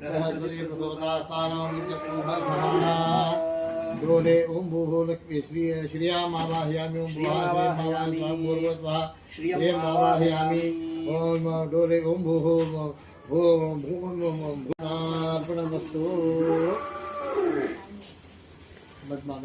बृहस्पति प्रसोदास्थानं द्रोणे ओम भूः लक्ष्मी श्री श्रियामावाहयामि ओम भुवाहयामि स्वाम पूर्वत्वा ओम डोले ओम भूः ओम भूमर्पणमस्तु बदमाश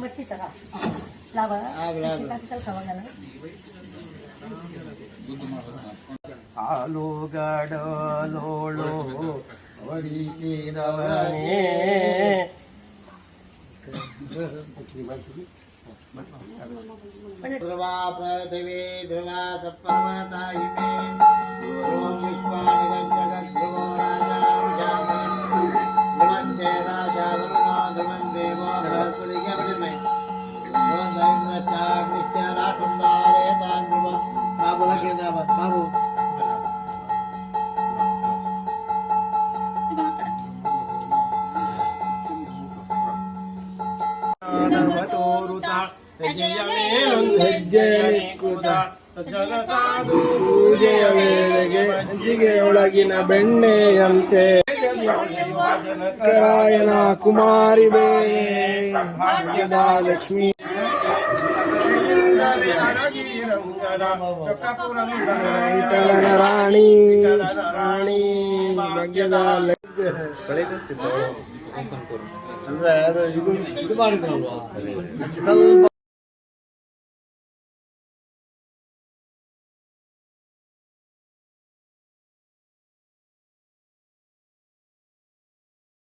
मच्छी तरा लावा हा, लावा. चिकन खावा गेला ಹಾಲು ಗಡಲೋಳು ಒಡಿಸಿದವನೇ ध्रुवा पृथिवी ध्रुवा सप्पर्वतायि मे Beraber, Maro. ಸಾಧು ಪೂಜೆಯ ವೇಳೆಗೆ ಅಜ್ಜಿಗೆ ಒಳಗಿನ ಬೆಣ್ಣೆಯಂತೆ ನಾರಾಯಣ ಕುಮಾರಿ ಬೇರೆ ಭಾಗ್ಯದ ಲಕ್ಷ್ಮಿ ವಿಠಲನ ರಾಣಿ ರಾಣಿ ಭಾಗ್ಯದ ಅಂದ್ರೆ ಅದು ಇದು ಇದು ಮಾಡಿದ್ರಲ್ವಾ ಸ್ವಲ್ಪ